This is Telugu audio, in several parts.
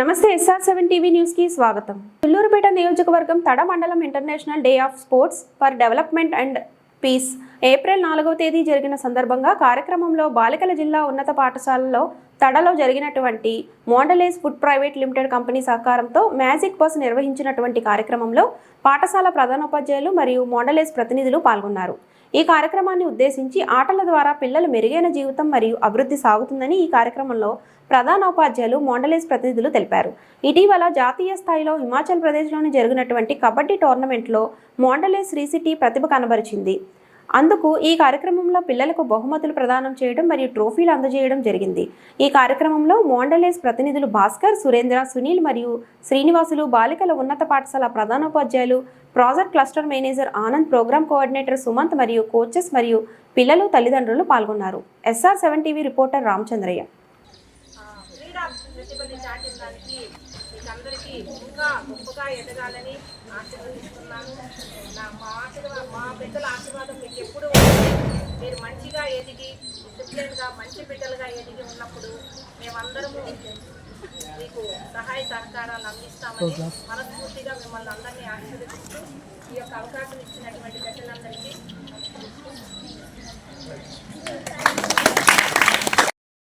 నమస్తే ఎస్ఆర్ సెవెన్ టీవీ న్యూస్కి స్వాగతం. పిల్లూరుపేట నియోజకవర్గం తడ మండలం international day of sports for development and peace. April నాలుగవ తేదీ జరిగిన సందర్భంగా కార్యక్రమంలో బాలికల జిల్లా ఉన్నత పాఠశాలలో తడలో జరిగినటువంటి Mondelez food private limited company సహకారంతో మ్యాజిక్ బస్ నిర్వహించినటువంటి కార్యక్రమంలో పాఠశాల ప్రధానోపాధ్యాయులు మరియు మోండలేస్ ప్రతినిధులు పాల్గొన్నారు. ఈ కార్యక్రమాన్ని ఉద్దేశించి ఆటల ద్వారా పిల్లలు మెరుగైన జీవితం మరియు అభివృద్ధి సాగుతుందని ఈ కార్యక్రమంలో ప్రధానోపాధ్యాయులు మోండలేస్ ప్రతినిధులు తెలిపారు. ఇటీవల జాతీయ స్థాయిలో హిమాచల్ ప్రదేశ్లోని జరిగినటువంటి కబడ్డీ టోర్నమెంట్లో మోండలేస్ శ్రీసిటీ ప్రతిభ కనబరిచింది. అందుకు ఈ కార్యక్రమంలో పిల్లలకు బహుమతులు ప్రదానం చేయడం మరియు ట్రోఫీలు అందజేయడం జరిగింది. ఈ కార్యక్రమంలో మోండలేస్ ప్రతినిధులు భాస్కర్ సురేంద్ర సునీల్ మరియు శ్రీనివాసులు బాలికల ఉన్నత పాఠశాల ప్రధానోపాధ్యాయులు project cluster manager Anand program coordinator Sumanth మరియు కోచెస్ మరియు పిల్లలు తల్లిదండ్రులు పాల్గొన్నారు. SR seven TV reporter Ramachandraiah. ప్రతిభని మీకందరికీ ఇంకా గొప్పగా ఎదగాలని ఆశీర్వదిస్తున్నాను. నా మా ఆశీర్వాదం మా బిడ్డల ఆశీర్వాదం మీకు ఎప్పుడు. మీరు మంచిగా ఎదిగి డిసిప్లిన్గా మంచి బిడ్డలుగా ఎదిగి ఉన్నప్పుడు మేమందరము మీకు సహాయ సహకారాలు అందిస్తామని మనస్ఫూర్తిగా మిమ్మల్ని అందరినీ ఆశీర్వదిస్తూ ఈ యొక్క అవకాశం ఇచ్చినటువంటి పెద్దలందరికీ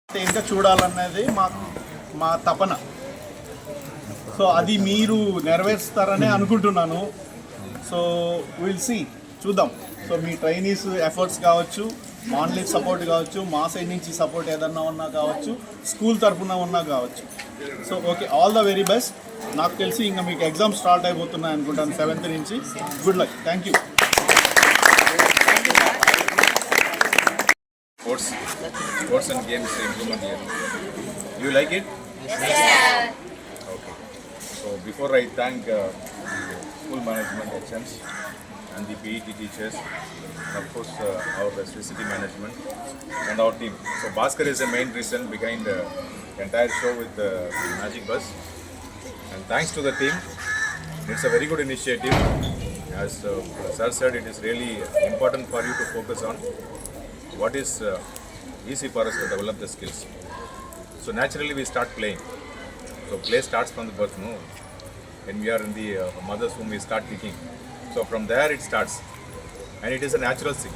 ఇంకా చూడాలన్నది మా మా తపన. సో అది మీరు నెరవేరుస్తారనే అనుకుంటున్నాను. సో విల్ సి చూద్దాం. సో మీ ట్రైనీస్ ఎఫర్ట్స్ కావచ్చు ఆన్లైన్ సపోర్ట్ కావచ్చు మా సైడ్ నుంచి సపోర్ట్ ఏదన్నా ఉన్నా కావచ్చు స్కూల్ తరఫున ఉన్నా కావచ్చు. So okay all the very best నాకు తెలిసి ఇంకా మీకు ఎగ్జామ్ స్టార్ట్ అయిపోతున్నాయి అనుకుంటాను సెవెంత్ నుంచి. Good luck thank you games implement here you like it? Yes okay so before i thank uh, the school management hms and the pet teachers and of course uh, our city management and our team so bhaskar is the main reason behind uh, the entire show with uh, the magic bus and thanks to the team it's a very good initiative as uh, sir said it is really important for you to focus on what is uh, easy for us to develop the skills. So naturally we start playing. So play starts from the birth, no? When we are in the uh, mother's womb, we start kicking. So from there it starts, and it is a natural thing.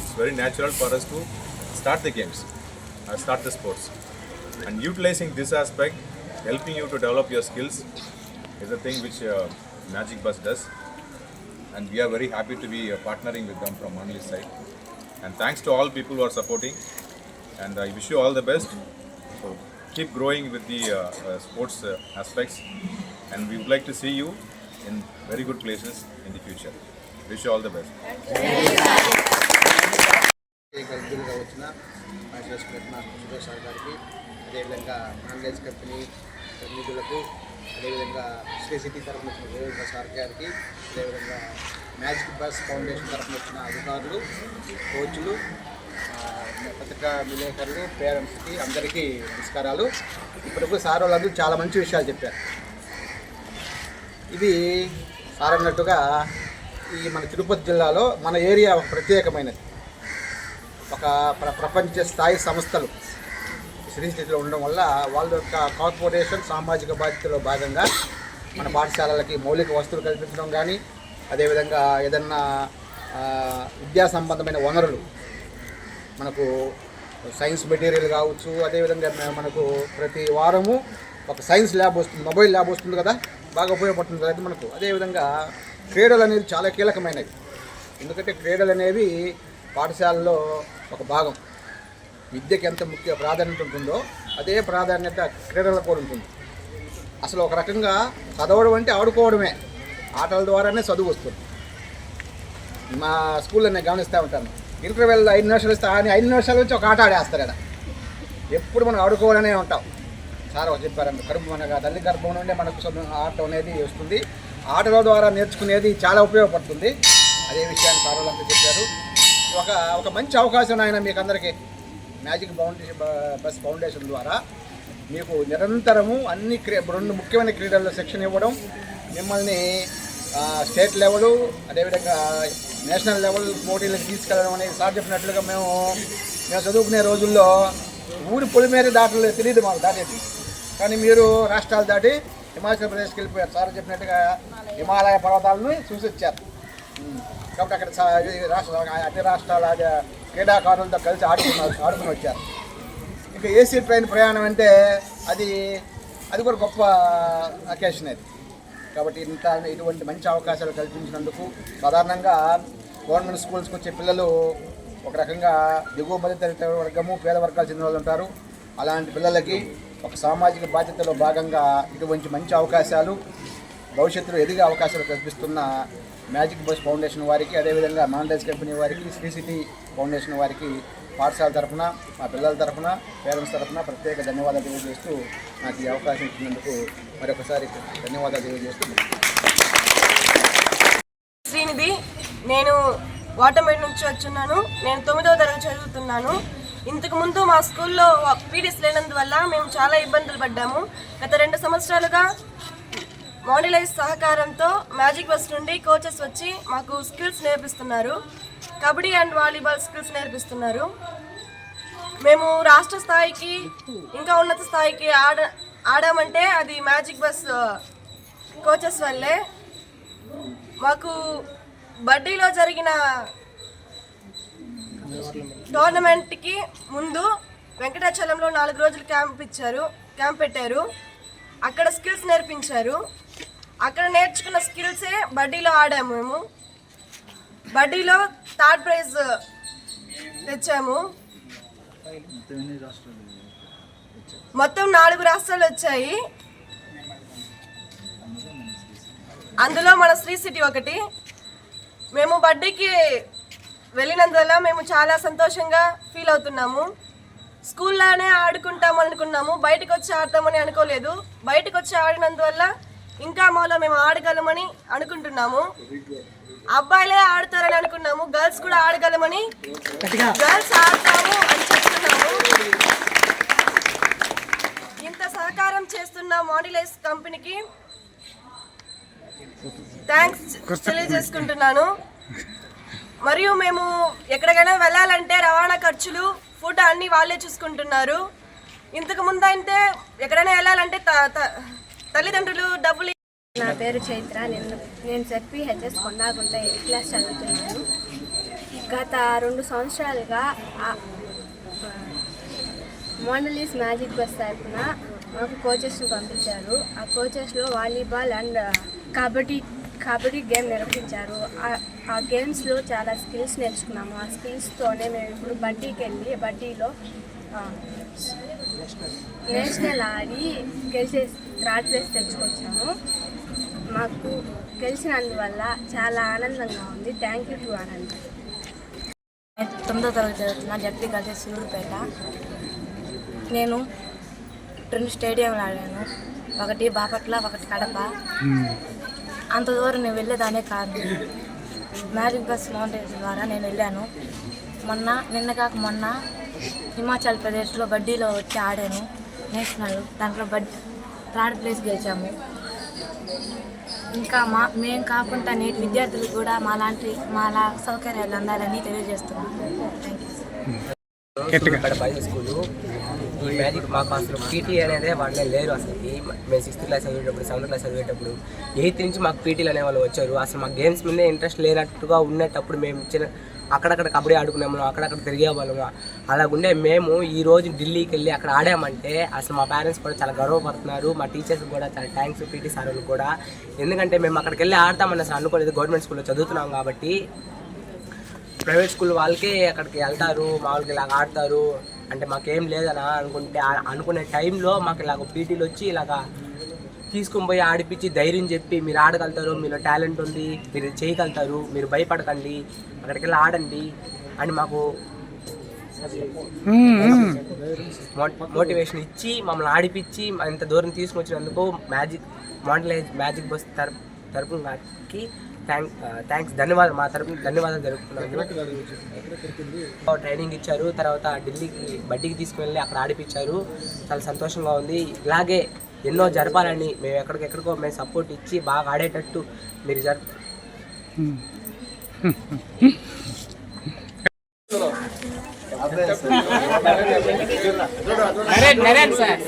It's very natural for us to start the games, uh, start the sports, and utilizing this aspect, helping you to develop your skills, is a thing which uh, Magic Bus does and we are very happy to be uh, partnering with them from Manli side. And thanks to all people who are supporting, and I wish you all the best. So keep growing with the uh, uh, sports uh, aspects, and we would like to see you in very good places in the future. Wish you all the best. గల్బీలుగా వచ్చిన మైసూర్ పెట్టిన సురేష్ సార్ గారికి అదేవిధంగా నాన్వేజ్ కంపెనీ ప్రతినిధులకు అదేవిధంగా శ్రీ సిటీ తరఫున వచ్చిన గోవింద సార్ గారికి అదేవిధంగా మ్యాజిక్ బస్ ఫౌండేషన్ తరఫున వచ్చిన అధికారులు కోచ్లు పత్రికా విలేకరులు పేరెంట్స్కి అందరికీ నమస్కారాలు. ఇప్పటికు సార్ వాళ్ళందరూ చాలా మంచి విషయాలు చెప్పారు. ఇది సార్ అన్నట్టుగా ఈ మన తిరుపతి జిల్లాలో మన ఏరియా ఒక ప్రత్యేకమైనది. ఒక ప్ర- ప్రపంచ స్థాయి సంస్థలు శ్రీస్థితిలో ఉండడం వల్ల వాళ్ళ యొక్క కార్పొరేషన్ సామాజిక బాధ్యతలో భాగంగా మన పాఠశాలలకి మౌలిక వస్తువులు కల్పించడం కానీ అదేవిధంగా ఏదన్నా విద్యా సంబంధమైన వనరులు మనకు సైన్స్ మెటీరియల్ కావచ్చు అదేవిధంగా మనకు ప్రతి వారము ఒక సైన్స్ ల్యాబ్ వస్తుంది మొబైల్ ల్యాబ్ వస్తుంది కదా బాగా ఉపయోగపడుతుంది కదా మనకు. అదేవిధంగా క్రీడలు అనేది చాలా కీలకమైనవి. ఎందుకంటే క్రీడలు అనేవి పాఠశాలలో ఒక భాగం. విద్యకి ఎంత ముఖ్య ప్రాధాన్యత ఉంటుందో అదే ప్రాధాన్యత క్రీడలకు కూడా ఉంటుంది. అసలు ఒక రకంగా చదవడం అంటే ఆడుకోవడమే. ఆటల ద్వారానే చదువు వస్తుంది. మా స్కూల్లో నేను గమనిస్తూ ఉంటాను. ఇంటర్వెల్ ఐదు నిమిషాలు ఇస్తా అని ఐదు నిమిషాల నుంచి ఒక ఆట ఆడేస్తారు ఇక్కడ ఎప్పుడు మనం ఆడుకోవాలనే ఉంటాం. సార్ ఒక చెప్పారంట కడుపు మన తల్లి గర్భం నుండి మనకు ఆట అనేది వస్తుంది. ఆటల ద్వారా నేర్చుకునేది చాలా ఉపయోగపడుతుంది. అదే విషయాన్ని సార్ వాళ్ళంతా చెప్పారు. ఒక ఒక మంచి అవకాశం ఆయన మీకు అందరికీ. మ్యాజిక్ ఫౌండేషన్ బస్ ఫౌండేషన్ ద్వారా మీకు నిరంతరము అన్ని క్రీ రెండు ముఖ్యమైన క్రీడల్లో శిక్షణ ఇవ్వడం మిమ్మల్ని స్టేట్ లెవెల్ అదేవిధంగా నేషనల్ లెవెల్ పోటీలకు తీసుకెళ్ళడం అనేది సార్ చెప్పినట్లుగా మేము మేము చదువుకునే రోజుల్లో ఊరి పొలి మీద దాటలేదు తెలియదు మాకు దాటేది. కానీ మీరు రాష్ట్రాలు దాటి హిమాచల్ ప్రదేశ్కి వెళ్ళిపోయారు. సార్ చెప్పినట్టుగా హిమాలయ పర్వతాలను చూసి వచ్చారు. కాబట్టి అక్కడ రాష్ట్ర అన్ని రాష్ట్రాల క్రీడాకారులతో కలిసి ఆడుకున్నారు ఆడుకుని వచ్చారు. ఇంకా ఏసీ ట్రైన్ ప్రయాణం అంటే అది అది కూడా గొప్ప అకేషన్ అది. కాబట్టి ఇంత ఇటువంటి మంచి అవకాశాలు కల్పించినందుకు సాధారణంగా గవర్నమెంట్ స్కూల్స్కి వచ్చే పిల్లలు ఒక రకంగా దిగువ మధ్యతరగతి వర్గము పేద వర్గాలు చెందిన వాళ్ళు ఉంటారు. అలాంటి పిల్లలకి ఒక సామాజిక బాధ్యతలో భాగంగా ఇటువంటి మంచి అవకాశాలు భవిష్యత్తులో ఎదిగే అవకాశాలు కల్పిస్తున్న మ్యాజిక్ బస్ ఫౌండేషన్ వారికి అదేవిధంగా మాండేజ్ కంపెనీ వారికి శ్రీ సిటీ ఫౌండేషన్ వారికి పాఠశాల తరఫున మా పిల్లల తరఫున పేరెంట్స్ తరఫున ప్రత్యేక ధన్యవాదాలు తెలియజేస్తూ నాకు ఈ అవకాశం ఇచ్చినందుకు మరొకసారి ధన్యవాదాలు తెలియజేస్తూ శ్రీనిధి నేను వాటమేడ్ నుంచి వచ్చున్నాను. నేను తొమ్మిదవ తరగతి చదువుతున్నాను. ఇంతకు ముందు మా స్కూల్లో పీడీస్ లేనందువల్ల మేము చాలా ఇబ్బందులు పడ్డాము. గత రెండు సంవత్సరాలుగా మోడలైజ్ సహకారంతో మ్యాజిక్ బస్ నుండి కోచెస్ వచ్చి మాకు స్కిల్స్ నేర్పిస్తున్నారు. కబడ్డీ అండ్ వాలీబాల్ స్కిల్స్ నేర్పిస్తున్నారు. మేము రాష్ట్ర స్థాయికి ఇంకా ఉన్నత స్థాయికి ఆడ ఆడామంటే అది మ్యాజిక్ బస్ కోచెస్ వల్లే. మాకు బడ్డీలో జరిగిన టోర్నమెంట్కి ముందు వెంకటాచలంలో నాలుగు రోజులు క్యాంప్ ఇచ్చారు క్యాంప్ పెట్టారు. అక్కడ స్కిల్స్ నేర్పించారు. అక్కడ నేర్చుకున్న స్కిల్సే బడ్డీలో ఆడాము మేము. బడ్డీలో థర్డ్ ప్రైజ్ తెచ్చాము. మొత్తం నాలుగు రాష్ట్రాలు వచ్చాయి. అందులో మన శ్రీ సిటీ ఒకటి. మేము బర్త్డేకి వెళ్ళినందువల్ల మేము చాలా సంతోషంగా ఫీల్ అవుతున్నాము. స్కూల్లోనే ఆడుకుంటాం అనుకున్నాము. బయటకు వచ్చి ఆడతామని అనుకోలేదు. బయటకు వచ్చి ఆడినందువల్ల ఇంకా మాలో మేము ఆడగలమని అనుకుంటున్నాము. అబ్బాయిలే ఆడతారని అనుకున్నాము గర్ల్స్ కూడా ఆడగలమని గర్ల్స్ ఆడతాము అని చెప్తున్నాము. ఇంత సహకారం చేస్తున్న మోడలైజ్ కంపెనీకి థ్యాంక్స్ తెలియజేసుకుంటున్నాను. మరియు మేము ఎక్కడికైనా వెళ్ళాలంటే రవాణా ఖర్చులు ఫుడ్ అన్నీ వాళ్ళే చూసుకుంటున్నారు. ఇంతకు ముందు అయితే ఎక్కడైనా వెళ్ళాలంటే తల్లిదండ్రులు డబ్బులు నా పేరు చైత్ర. నేను నేను జెడ్పీహెచ్ఎస్ కొండాగుంట ఎయిత్ క్లాస్ చదువుతున్నాను. గత రెండు సంవత్సరాలుగా మోనలీస్ మ్యాజిక్ బస్ తరఫున మాకు కోచెస్ను పంపించారు. ఆ కోచెస్లో volleyball and kabaddi kabaddi game నిర్వహించారు. ఆ- గేమ్స్లో చాలా స్కిల్స్ నేర్చుకున్నాము. ఆ స్కిల్స్తోనే మేము ఇప్పుడు బడ్డీకి వెళ్ళి బడ్డీలో నేషనల్ ఆడి గెలిచేసి థర్డ్ ప్లేస్ తెచ్చుకొచ్చాము. మాకు గెలిచినందువల్ల చాలా ఆనందంగా ఉంది. Thank you to Anand. తొమ్మిదో తరగతి చదువుతున్న జడ్పీ కాలేజ్ సూళ్ళూరుపేట. నేను రెండు స్టేడియంలు ఆడాను. ఒకటి బాపట్ల ఒకటి కడప. అంత దూరం నేను వెళ్ళేదానే కాదు. మ్యాజిక్ బస్ మౌంటైన్స్ ద్వారా నేను వెళ్ళాను. మొన్న నిన్న కాక మొన్న హిమాచల్ ప్రదేశ్లో బడ్డీలో వచ్చి ఆడాను నేషనల్. దాంట్లో బడ్ థర్డ్ ప్లేస్ గెలిచాము. ఇంకా మా మేము కాకుండా నేటి విద్యార్థులు కూడా మా లాంటి మా లా సౌకర్యాలు అందాలని థ్యాంక్ యూ ఇక్కడ బాయ్స్ స్కూల్. ఈ మ్యాజిక్ మాకు అసలు పీటీ అనేది వాళ్ళే లేరు అసలు. మేము సిక్స్త్ క్లాస్ చదివేటప్పుడు సెవెంత్ క్లాస్ చదివేటప్పుడు ఎయిత్ నుంచి మాకు పీటీలు అనే వాళ్ళు వచ్చారు. అసలు మాకు గేమ్స్ మీద ఇంట్రెస్ట్ లేనట్టుగా ఉన్నప్పుడు మేము చిన్న అక్కడక్కడ కబడ్డీ ఆడుకునేమో అక్కడక్కడ తిరిగే వాళ్ళము. అలాగుండే మేము ఈ రోజు ఢిల్లీకి వెళ్ళి అక్కడ ఆడామంటే అసలు మా పేరెంట్స్ కూడా చాలా గర్వపడుతున్నారు. మా టీచర్స్ కూడా చాలా థ్యాంక్స్ పీటీ సార్ కూడా. ఎందుకంటే మేము అక్కడికి వెళ్ళి ఆడతామని అసలు అనుకోలేదు. గవర్నమెంట్ స్కూల్లో చదువుతున్నాం కాబట్టి ప్రైవేట్ స్కూల్ వాళ్ళకే అక్కడికి వెళ్తారు మామూలుగా ఇలాగ ఆడతారు. అంటే మాకేం లేదనా అనుకుంటే అనుకునే టైంలో మాకు ఇలాగ పీటీలు వచ్చి ఇలాగా తీసుకుని పోయి ఆడిపించి ధైర్యం చెప్పి మీరు ఆడగలుగుతారు మీలో టాలెంట్ ఉంది మీరు చేయగలుగుతారు మీరు భయపడకండి అక్కడికి వెళ్ళి ఆడండి అని మాకు మోటివేషన్ ఇచ్చి మమ్మల్ని ఆడిపించి ఇంత దూరం తీసుకొచ్చినందుకు మ్యాజిక్ మోడలైజ్ మ్యాజిక్ బస్ తరపు తరపుకి థ్యాంక్ థ్యాంక్స్ ధన్యవాదాలు మా తరపున ధన్యవాదాలు జరుపుతున్నాను ట్రైనింగ్ ఇచ్చారు తర్వాత ఢిల్లీకి బడ్డీకి తీసుకువెళ్ళి అక్కడ ఆడిపించారు. చాలా సంతోషంగా ఉంది. ఇలాగే ఎన్నో జరపాలని మేము ఎక్కడికెక్కడికో మేము సపోర్ట్ ఇచ్చి బాగా ఆడేటట్టు మీరు జరప నరేన్ నరేన్ సార్.